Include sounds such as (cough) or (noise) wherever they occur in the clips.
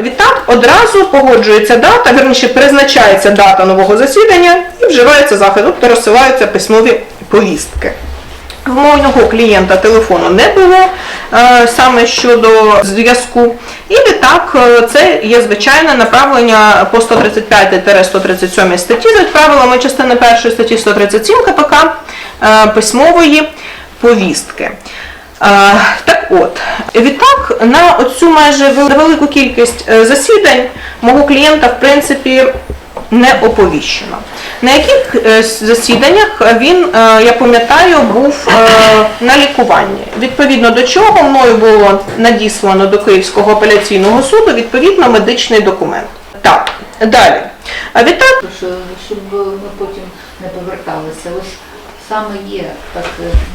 Відтак одразу погоджується дата, верніше призначається дата нового засідання і вживається захід, тобто розсилаються письмові повістки. В мовного клієнта телефону не було е, саме щодо зв'язку. І відтак е, це є звичайне направлення по 135-137 статті за правилами частини 1 статті 137 КПК е, письмової повістки. Так от, відтак, на оцю майже велику кількість е, засідань мого клієнта, в принципі, не оповіщено. На яких е, засіданнях він, е, я пам'ятаю, був на лікуванні. Відповідно до чого мною було надіслано до Київського апеляційного суду відповідно медичний документ. Так, далі. А відтак щоб ми потім не поверталися. Ось саме є така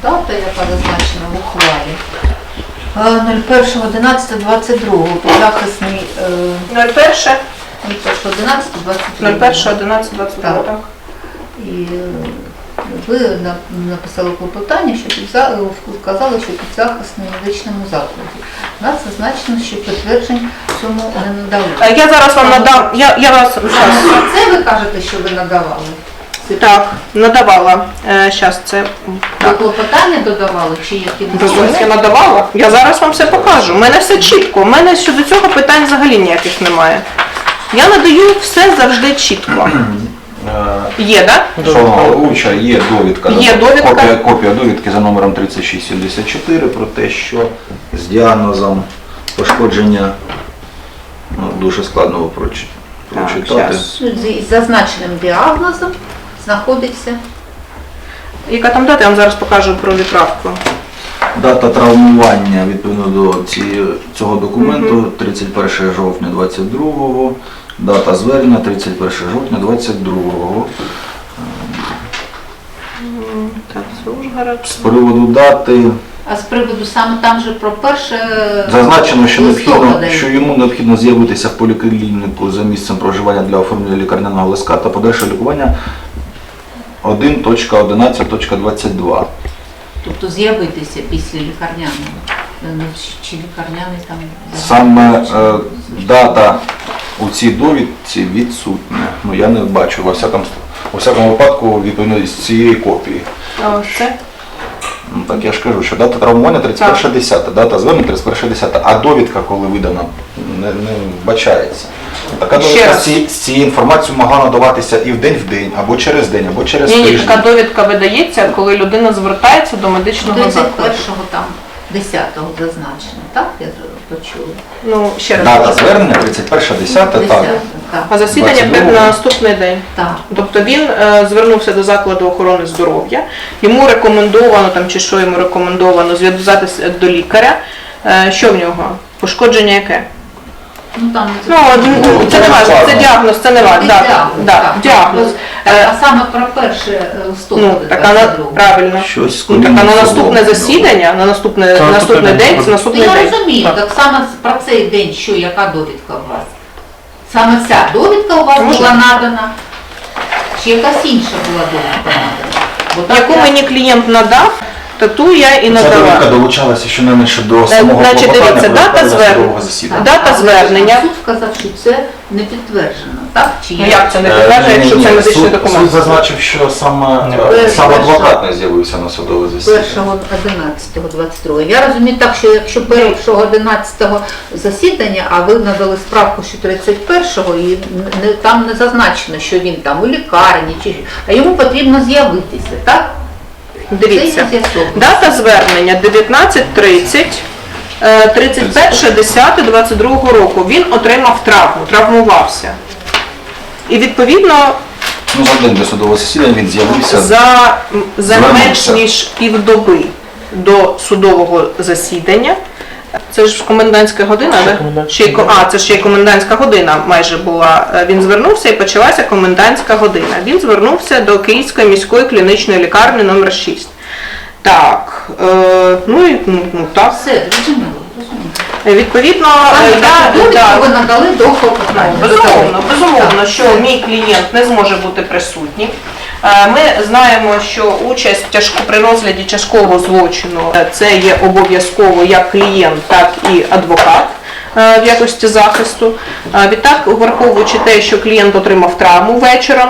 дата, яка зазначена в ухвалі. Е, 01.11.22 підзахисний е, 01, 01.11.22. 01, 11, 22, Так. так. І е, ви на- написали клопотання, що підза... е, вказали, що підзахисний в медичному закладі. У нас зазначено, що підтверджень цьому не надали. Е, Я зараз вам надам, я, я вас це ви кажете, що ви надавали? Так, надавала. Зараз це. Ви Так. клопотання додавали чи які Дозвольте, я надавала. Я зараз вам все покажу. У мене все чітко. У мене щодо цього питань взагалі ніяких немає. Я надаю все завжди чітко. (clears throat) Є, так? Шановна головуюча, є довідка. Є довідка. Копія, копія довідки за номером 3674 про те, що з діагнозом пошкодження ну, дуже складно його проч- Так, прочитати. щас. з зазначеним діагнозом знаходиться Яка там дата? Я вам зараз покажу про відправку. Дата травмування відповідно до цієї, цього документу 31 жовтня 22-го, дата звернення 31 жовтня 22 Так, це Ужгород. З приводу дати А з приводу саме там же про перше Зазначено, що необхідно, листопада. що йому необхідно з'явитися в поліклініку за місцем проживання для оформлення лікарняного листка та подальше лікування 1.11.22. Тобто з'явитися після лікарняного. Ну, Чи лікарняний там Саме е, дата у цій довідці відсутня. Ну я не бачу во всякому, у всякому випадку відповідно з цієї копії. А ось це. Ну, так я ж кажу, що дата травмування 31.10, дата звернення 31.10, а довідка, коли видана, не, не вбачається. Така Ще довідка раз. з цією- з цією інформацією могла надаватися і в день в день, або через день, або через Ні, ні, тиждень. така довідка видається, коли людина звертається до медичного закладу. 31-го там 10-го зазначено, так? Я почула. Ну, ще раз. Дата звернення 31.10, так. 10-го, так. А засідання 22-го. на наступний день. Так. Тобто він е, звернувся до закладу охорони здоров'я, йому рекомендовано там чи що йому рекомендовано зв'язатися до лікаря. Е, що в нього? Пошкодження яке? Ну там Ну, ну, це не важливо, це діагноз, це не важливо. Да, да, діагноз. Е, а саме про перше е, листопада. Ну, так а на 22-го. правильно. Щось Ну, так а на наступне засідання, на наступне, Та, на тут наступний день, це наступний Ну, я день. розумію, Так. так само про цей день, що яка довідка у вас? Саме ця довідка у вас Можна? була надана? Чи якась інша була довідка надана? Бо так Яку я- мені клієнт надав, то ту я і Ця довідка надала. долучалася щонайменше до самого Е, значить, клопотання дивіться, про дата судового засідання. Дата звернення. Суд сказав, що це не підтверджено, так? Чи Ну як це не Е, підтверджує, ні, якщо ні, це ні, медичний суд- документ? Суд зазначив, що саме, е, перше, сам адвокат не з'явився на судове засідання. 1.11.22. Я розумію так, що якщо 1.11 засідання, а ви надали справку, що 31-го, і не, там не зазначено, що він там у лікарні, чи, а йому потрібно з'явитися, так? Дивіться. Дата звернення 19.30, е, 31.10.22 року. Він отримав травму, травмувався. І відповідно Ну, за день до судового засідання він з'явився. за, за менш ніж півдоби до судового засідання. Це ж комендантська година, Ще да? комендантська Ще й ко- а, це ще й комендантська година майже була. Е, Він звернувся і почалася комендантська година. Він звернувся до Київської міської клінічної лікарні номер 6. Так, е, ну і ну, ну, так. Все, зрозуміло. Е, Відповідно, е, таку я, довідку да, ви надали до клопотання. Безумовно, безумовно, що мій клієнт не зможе бути присутнім. Е, Ми знаємо, що участь тяжко- при розгляді тяжкого злочину е, це є обов'язково як клієнт, так і адвокат. е, в якості захисту. Відтак, враховуючи те, що клієнт отримав травму вечором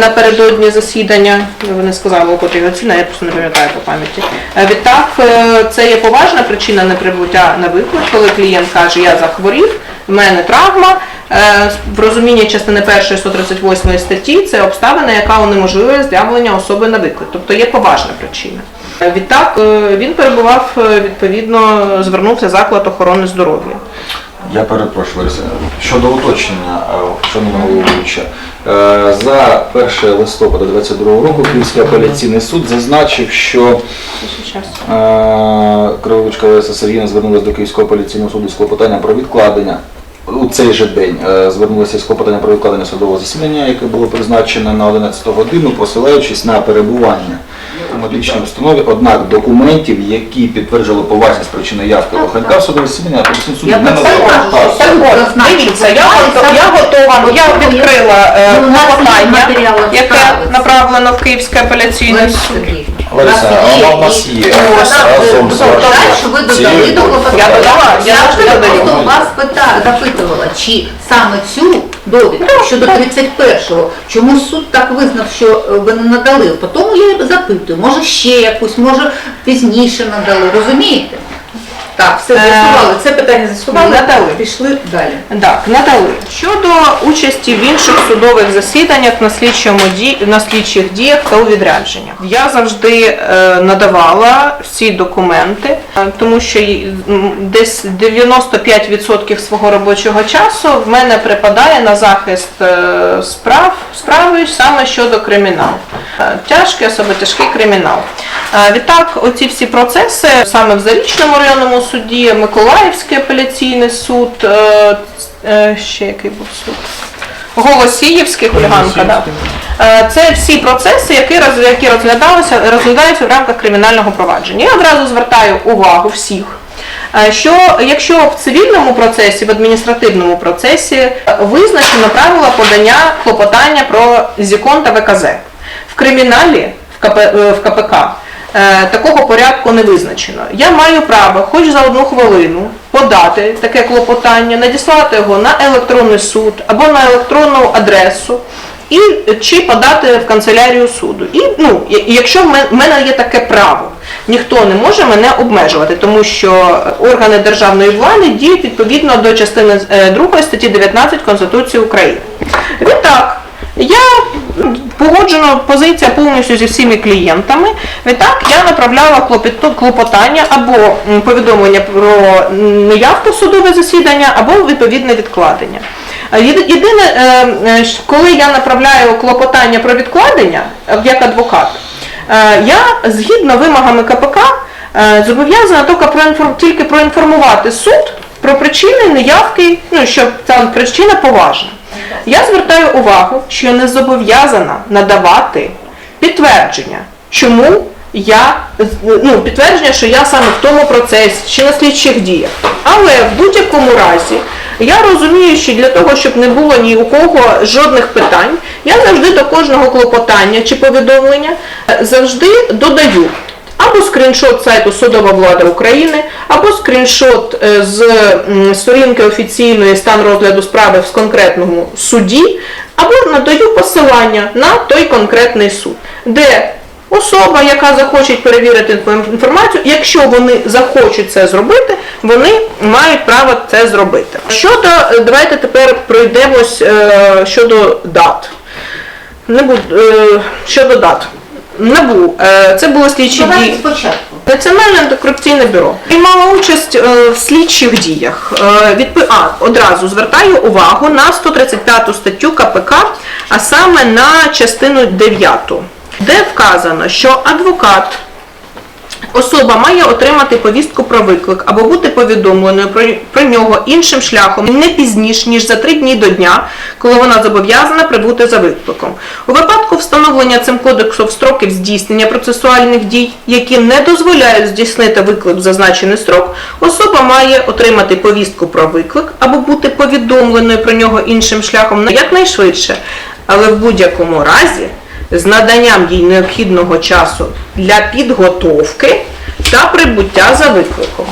напередодні засідання, ви не сказали, котрій годині, я просто не пам'ятаю по пам'яті. Відтак, це є поважна причина неприбуття на виклик, коли клієнт каже, я захворів, в мене травма. Е, В розумінні частини 1 138 статті це обставина, яка унеможливує з'явлення особи на виклик, тобто є поважна причина. Е, Відтак е, він перебував відповідно, звернувся заклад охорони здоров'я. Я перепрошую, Лариса. Щодо уточнення, шановна головуюча, за 1 листопада 2022 року Київський апеляційний суд зазначив, що Кривовичка Лариса Сергійовна звернулася до Київського апеляційного суду з клопотанням про відкладення. У цей же день е, звернулася з клопотанням про відкладення судового засідання, яке було призначене на 11 годину, посилаючись на перебування у медичній установі, однак документів, які підтверджували поважність причини явки Лоханька в судове засідання, апеляційний суд не Зазначити. дивіться, я, готова, я готова, я відкрила е, клопотання, яке направлено в Київський апеляційний суд. Лариса, вона в нас є разом з вашою ви додали цією до. Я додала, я завжди додаю. просто вас запитувала, чи саме цю довідку щодо 31-го, чому суд так визнав, що е, ви не надали. Потім я запитую, може ще якусь, може пізніше надали, розумієте? Так, все Е, з'ясували, це питання з'ясували, надали. пішли далі. Так, надали. Щодо участі в інших судових засіданнях на, слідчому ді... на слідчих діях та у відрядженнях. Я завжди е, надавала всі документи, е, тому що десь 95% свого робочого часу в мене припадає на захист справ, справи саме щодо криміналу. Тяжкий, особо тяжкий кримінал. Відтак, оці всі процеси саме в Зарічному районному суді, Миколаївський апеляційний суд, е, е, ще який був суд? Голосіївський хуліганка, да. Е, Це всі процеси, які, які розглядалися, розглядаються в рамках кримінального провадження. Я одразу звертаю увагу всіх. Що якщо в цивільному процесі, в адміністративному процесі визначено правила подання клопотання про ЗІКОН та ВКЗ, в криміналі в, КП, в КПК такого порядку не визначено. Я маю право, хоч за одну хвилину, подати таке клопотання, надіслати його на електронний суд або на електронну адресу. І чи подати в канцелярію суду. І ну, якщо в мене є таке право, ніхто не може мене обмежувати, тому що органи державної влади діють відповідно до частини 2 статті 19 Конституції України. Відтак, я погоджена позиція повністю зі всіми клієнтами. Відтак я направляла клопотання або повідомлення про неявку в судове засідання, або відповідне відкладення. Е, Єдине, е, е, коли я направляю клопотання про відкладення як адвокат, я згідно вимогами КПК зобов'язана тільки проінформувати суд про причини неявки, ну що ця причина поважна. Я звертаю увагу, що я не зобов'язана надавати підтвердження, чому я ну, підтвердження, що я саме в тому процесі чи на слідчих діях. Але в будь-якому разі я розумію, що для того, щоб не було ні у кого жодних питань, я завжди до кожного клопотання чи повідомлення е, завжди додаю або скріншот сайту Судова влада України, або скріншот е, з сторінки офіційної стан розгляду справи в конкретному суді, або надаю посилання на той конкретний суд, де особа, яка захоче перевірити інформацію, якщо вони захочуть це зробити, вони мають право це зробити. Щодо, е, давайте тепер пройдемось е, щодо дат. Не буду, щодо дат. НАБУ, е, це було слідчі дії. спочатку. Національне антикорупційне бюро приймало участь е, в слідчих діях. Е, А, одразу звертаю увагу на 135 статтю КПК, а саме на частину 9, де вказано, що адвокат Особа має отримати повістку про виклик або бути повідомленою про, нього іншим шляхом не пізніше, ніж за три дні до дня, коли вона зобов'язана прибути за викликом. У випадку встановлення цим кодексом строків здійснення процесуальних дій, які не дозволяють здійснити виклик в зазначений строк, особа має отримати повістку про виклик або бути повідомленою про нього іншим шляхом якнайшвидше, але в будь-якому разі з наданням їй необхідного часу для підготовки та прибуття за викликом.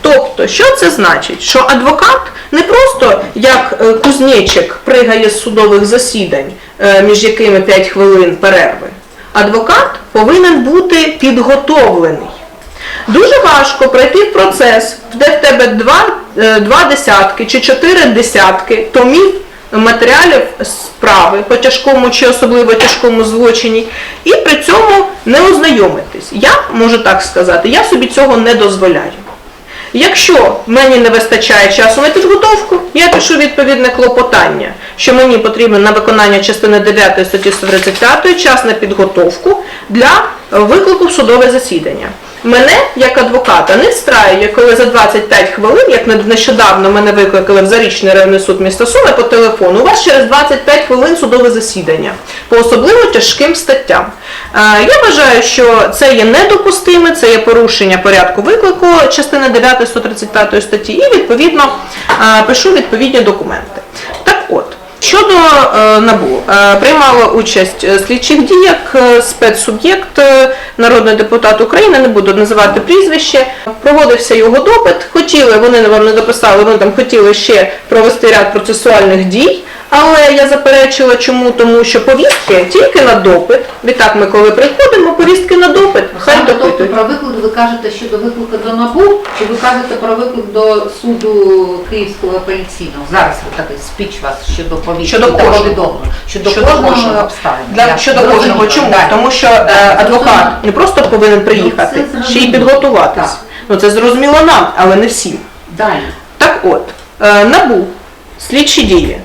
Тобто, що це значить? Що адвокат не просто як е, кузнечик пригає з судових засідань, е, між якими 5 хвилин перерви. Адвокат повинен бути підготовлений. Дуже важко пройти процес, де в тебе два, е, два десятки чи чотири десятки томів матеріалів справи по тяжкому чи особливо тяжкому злочині, і при цьому не ознайомитись. Я можу так сказати, я собі цього не дозволяю. Якщо мені не вистачає часу на підготовку, я пишу відповідне клопотання, що мені потрібно на виконання частини 9 статті 135 час на підготовку для виклику в судове засідання. Мене, як адвоката, не встраює, коли за 25 хвилин, як не- нещодавно мене викликали в Зарічний районний суд міста Суми по телефону, у вас через 25 хвилин судове засідання по особливо тяжким статтям. Е, Я вважаю, що це є недопустиме, це є порушення порядку виклику частини 9 135 статті і відповідно е, пишу відповідні документи. Так от. Щодо е, НАБУ, приймала участь слідчих діях е, спецсуб'єкт, народний депутат України, не буду називати прізвище. Проводився його допит. Хотіли, вони вам не дописали, вони там хотіли ще провести ряд процесуальних дій. Але я заперечила чому, тому що повістки тільки на допит. Відтак ми коли приходимо, повістки на допит, хай Саме тобто про виклик ви кажете щодо виклику до НАБУ, чи ви кажете про виклик до суду Київського апеляційного? Зараз ви такий спіч вас щодо повістки Щодо та кожного. Щодо, Щодо кожного, обставини. Для щодо кожного, чому? Так. Тому що е, адвокат. Не просто повинен приїхати, Ну, це ще й зрозуміло. підготуватись. Так. Ну це зрозуміло нам, але не всім. Далі. Так от, е, набу, слідчі дії.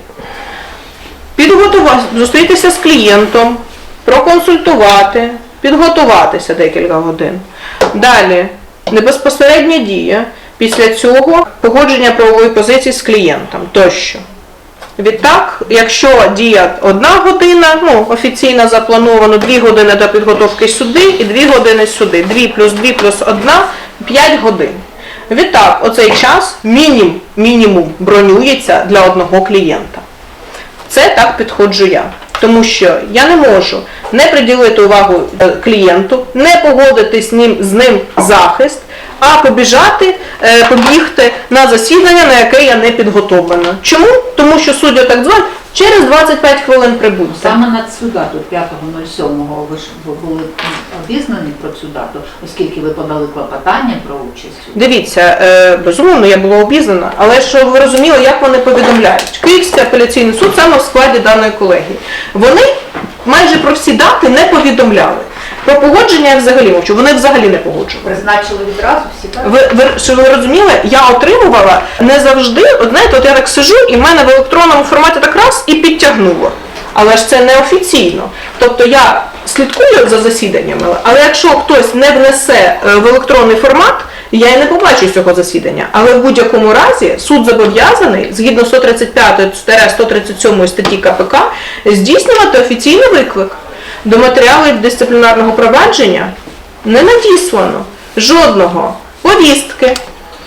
Підготувати, зустрітися з клієнтом, проконсультувати, підготуватися декілька годин. Далі, небезпосередня дія. Після цього погодження правової позиції з клієнтом тощо. Відтак, якщо дія одна година, ну офіційно заплановано 2 години до підготовки сюди і 2 години сюди. 2 плюс 2 плюс 1 – 5 годин. Відтак, оцей час мінімум, мінімум бронюється для одного клієнта. Це так підходжу я. Тому що я не можу не приділити увагу е, клієнту, не погодитись з ним, захист, а побіжати, е, побігти на засідання, на яке я не підготовлена. Чому? Тому що суддя так звать, через 25 хвилин прибудьте. Саме на цю дату, 5.07, ви ж були обізнані про цю дату, оскільки ви подали клопотання про участь. Дивіться, е, безумовно, я була обізнана, але щоб ви розуміли, як вони повідомляють. Київський апеляційний суд саме в складі даної колегії. Вони майже про всі дати не повідомляли. Про погодження я взагалі мовчу, вони взагалі не погоджували. Призначили відразу всі так? Ви, ви щоб ви розуміли, я отримувала не завжди, от знаєте, от я так сижу і в мене в електронному форматі так раз і підтягнуло. Але ж це не офіційно. Тобто я слідкую за засіданнями, але якщо хтось не внесе е, в електронний формат, я і не побачу цього засідання. Але в будь-якому разі суд зобов'язаний згідно 135-137 статті КПК здійснювати офіційний виклик. До матеріалів дисциплінарного провадження не надіслано жодного повістки,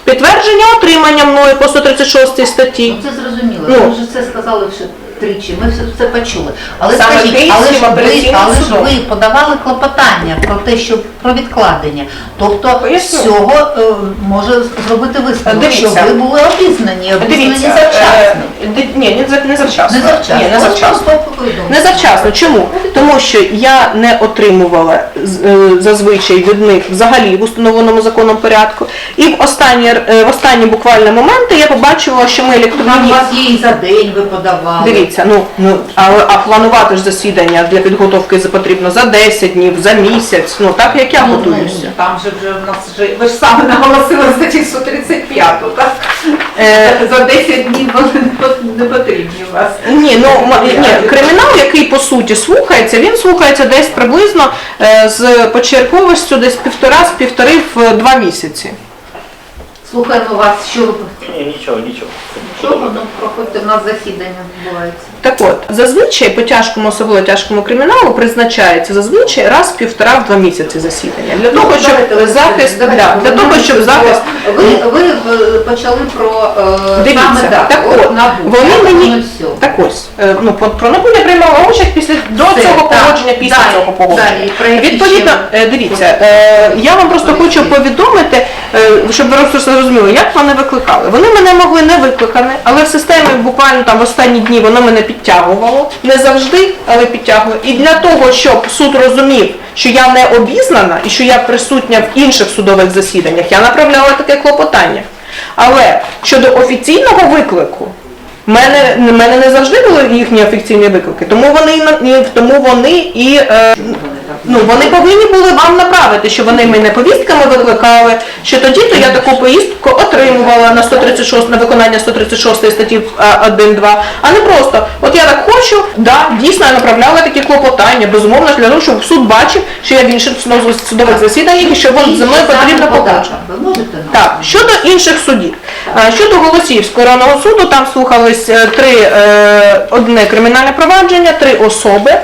підтвердження отримання мною по 136 статті. Ну, це зрозуміло. Ну. Ви вже це сказали вже тричі, ми все це почули. Але Саме скажіть, Київським але ж ви, апеляційним але ж судом. ви подавали клопотання про те, що про відкладення. Тобто Поясню. з цього е, може зробити висновок, що Дивіться. ви були обізнані, обізнані Дивіться, завчасно. е, ди- ні, не, за- не завчасно. Не завчасно. Ні, не завчасно. просто. Не завчасно. Чому? Тому що я не отримувала е, зазвичай від них взагалі в установленому законом порядку. І в останні, е, в останні буквально моменти я побачила, що ми Там у електронні. вас і за день ви подавали. Дивіться, ну, ну але а планувати ж засідання для підготовки за- потрібно за 10 днів, за місяць, ну так як я Ну, готуюся. ну, Там же вже в нас вже, ви ж саме наголосили статті 135, так? Е, За 10 днів не потрібні у вас. Ні, ну ні, кримінал, який по суті слухається, він слухається десь приблизно е, з почерковістю десь півтора з півтори в два місяці. Слухаємо вас, що ви Ні, нічого, нічого. Чого? Ну, проходьте, у нас засідання відбувається. Так от, зазвичай по тяжкому, особливо тяжкому криміналу призначається зазвичай раз в півтора в два місяці засідання. Для того, щоб Ну, захист, давайте, да, для ви того, щоб захист. Ви, ви е, почали про е, саме Дивіться, дату, так от, НАБУ, вони мені 5.07. так ось, е, ну по- про НАБУ я приймала участь після до Все, цього так, погодження, після далі, цього погодження. далі, про які Відповідно, ще? е, дивіться, е, я вам просто хочу повідомити, е, щоб ви просто зрозуміло, як вони викликали. Вони мене могли не викликати, але в системі буквально там останні дні воно мене підтягувало. Не завжди, але підтягувало. І для того, щоб суд розумів, що я не обізнана і що я присутня в інших судових засіданнях, я направляла таке клопотання. Але щодо офіційного виклику, в мене, мене не завжди були їхні офіційні виклики, тому вони, тому вони і е, ну, вони повинні були вам направити, що вони мене повістками викликали, що тоді то я таку поїздку отримувала на 136, на виконання 136 статті 1.2, а не просто, от я так хочу, да, дійсно я направляла такі клопотання, безумовно, для того, щоб суд бачив, що я в інших судових- засіданнях і що вон за мною потрібно нам? Так, щодо інших судів. Е, Щодо Голосіївського районного суду, там слухались е, три, е, одне кримінальне провадження, три особи.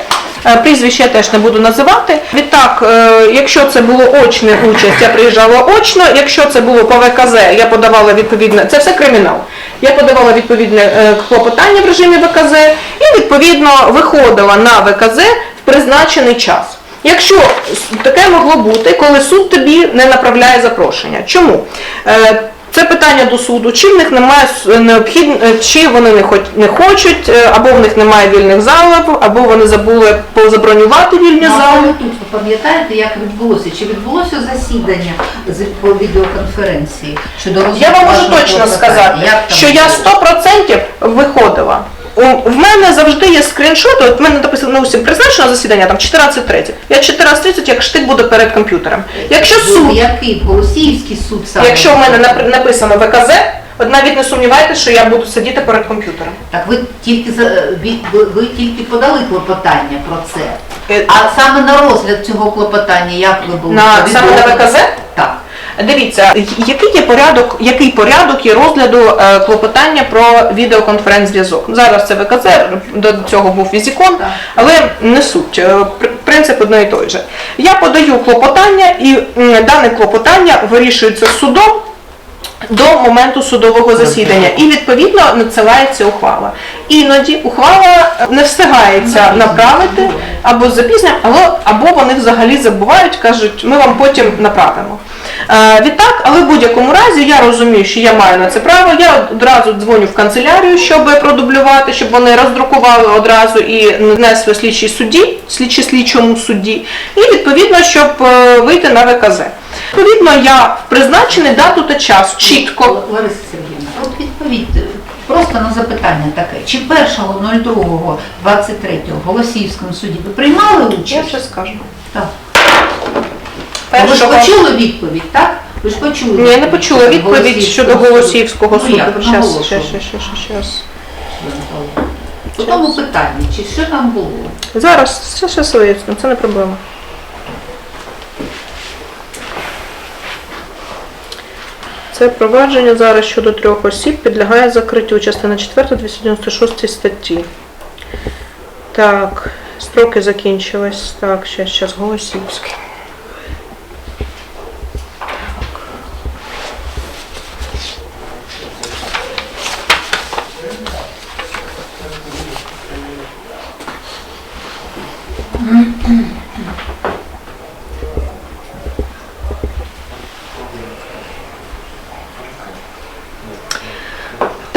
Е, Прізвище я теж не буду називати. Відтак, е, якщо це було очна участь, я приїжджала очно. Якщо це було по ВКЗ, я подавала відповідне, це все кримінал. Я подавала відповідне е, клопотання в режимі ВКЗ і відповідно виходила на ВКЗ в призначений час. Якщо таке могло бути, коли суд тобі не направляє запрошення. Чому? Е, Це питання до суду, чи в них немає с- необхідно, е, чи вони не, хоч, не хочуть, е, або в них немає вільних залів, або вони забули позабронювати вільні Ну, а зали. ви тут ви пам'ятаєте, як відбулося? Чи відбулося засідання з по відеоконференції щодо Я вам можу точно сказати, що я було? 100% виходила. У- В мене завжди є скріншоти, от в мене написано ну, усім призначено засідання там 14.30. Я 14.30 як штик буду перед комп'ютером. Якщо суд Який? Голосіївський суд саме? Якщо в мене нап- написано ВКЗ, от навіть не сумнівайтеся, що я буду сидіти перед комп'ютером. Так ви тільки за ви, ви, ви тільки подали клопотання про це. Е, А саме на розгляд цього клопотання, як ви були На саме на? ВКЗ? Так. Дивіться, який є порядок, який порядок є розгляду е, клопотання про відеоконференц-зв'язок. Зараз це ВКЗ, до цього був візікон, але не суть. Е, Принцип одної і той же. Я подаю клопотання, і дане клопотання вирішується судом. До моменту судового засідання і відповідно надсилається ухвала. Іноді ухвала не встигається направити або з запізненням, або, або вони взагалі забувають, кажуть, ми вам потім направимо. Е, відтак, але в будь-якому разі я розумію, що я маю на це право. Я одразу дзвоню в канцелярію, щоб продублювати, щоб вони роздрукували одразу і внесли слідчій судді, слідчі слідчому судді, і відповідно, щоб е, вийти на ВКЗ. Відповідно, я в призначений дату та час чітко. Лариса Сергіївна, от відповідь е, просто на запитання таке. Чи 1.02.23 в Голосіївському суді ви приймали Я участь? ще скажу. Так. Ви ж Першого... почули відповідь, так? Ви ж почули. Ні, я не почула відповідь щодо Голосіївського Ну, суду. як? Щас, Наголошую. щас, щас, щас, щас. По тому питанні, чи що там було? Зараз, все щас виясню, це не проблема. Це провадження зараз щодо трьох осіб підлягає закриттю. Частина 4 296 статті. Так, строки закінчились. Так, щас, щас, Голосівський.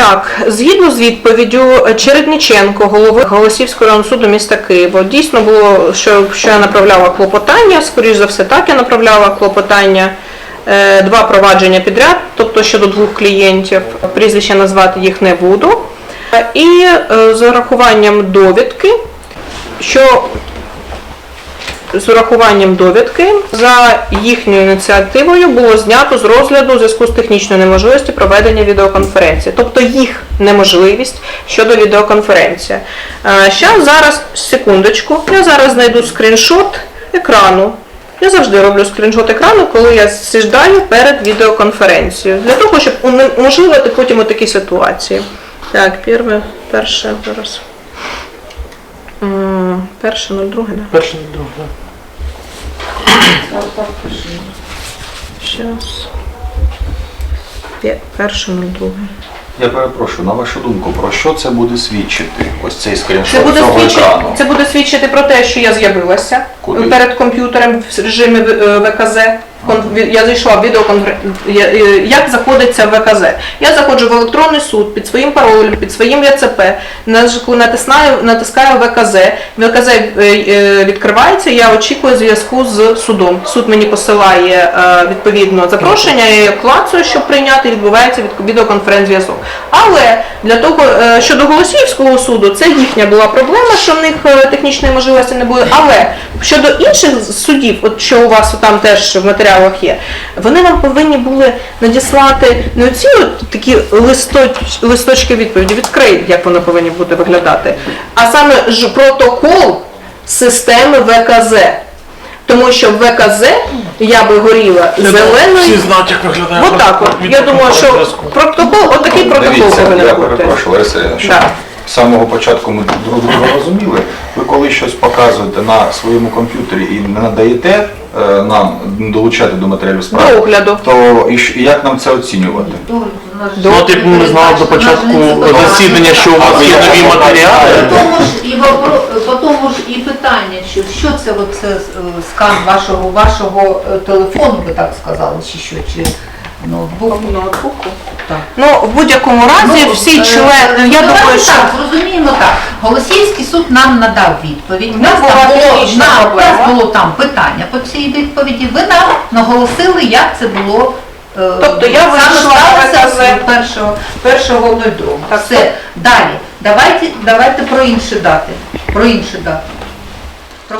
Так, згідно з відповіддю Чередниченко, голови Голосівського районного суду міста Києва, дійсно було, що, що я направляла клопотання, скоріш за все, так я направляла клопотання, е, два провадження підряд, тобто щодо двох клієнтів, прізвища назвати їх не буду. Е, І е, з урахуванням довідки, що з урахуванням довідки за їхньою ініціативою було знято з розгляду у зв'язку з технічною неможливістю проведення відеоконференції, тобто їх неможливість щодо відеоконференції. Ще зараз, секундочку, я зараз знайду скріншот екрану. Я завжди роблю скріншот екрану, коли я сіждаю перед відеоконференцією, для того, щоб уможливити потім такі ситуації. Так, перше, перше зараз. Перше, 02, да. Перший друг, да. Щас. Пе- Перше 02. Я перепрошую, на вашу думку, про що це буде свідчити? Ось цей Це скріншот буде, цього свідчити, екрану. це буде свідчити про те, що я з'явилася Куди? перед комп'ютером в режимі е, ВКЗ. Я зайшла в відеоконференцію, як заходиться ВКЗ. Я заходжу в електронний суд під своїм паролем, під своїм ЯЦП, натискаю, натискаю ВКЗ, ВКЗ е, е, відкривається, я очікую зв'язку з судом. Суд мені посилає е, відповідно запрошення, я клацаю, щоб прийняти, відбувається від- відеоконференц-зв'язок. Але для того, щодо Голосіївського суду, це їхня була проблема, що в них технічної можливості не було. Але щодо інших судів, от що у вас там теж в матеріалах є, вони вам повинні були надіслати не оці от такі листоч, листочки відповіді, відкрий, як воно повинні бути виглядати, а саме ж протокол системи ВКЗ. Тому що в ВКЗ я би горіла зеленою. Всі знають, як виглядає. Отак от. Я думаю, що протокол, отакий протокол Дивіться, повинен я перепрошую, Лариса, Да. З самого початку ми друг друга розуміли. Ви коли щось показуєте на своєму комп'ютері і не надаєте е, нам долучати до матеріалів До справи, огляду. то і і як нам це оцінювати? Ну, от як ми знали до початку засідання, що у вас є нові матеріали. По тому ж і вопро- по тому ж і питання, що, що це оце е, скан вашого вашого е, телефону, ви так сказали, чи що, чи ноутбуку? Ноутбуку. Так. Ну, в будь-якому разі Ну, всі е, члени, я думаю, що так, зрозуміємо так. Голосіївський суд нам надав відповідь. У нас там було, на- нас було там питання по цій відповіді. Ви нам наголосили, як це було. е, Тобто я вийшла першого, першого 02. Так, Все. Далі. Давайте, давайте про інші дати. Про інші дати. Про...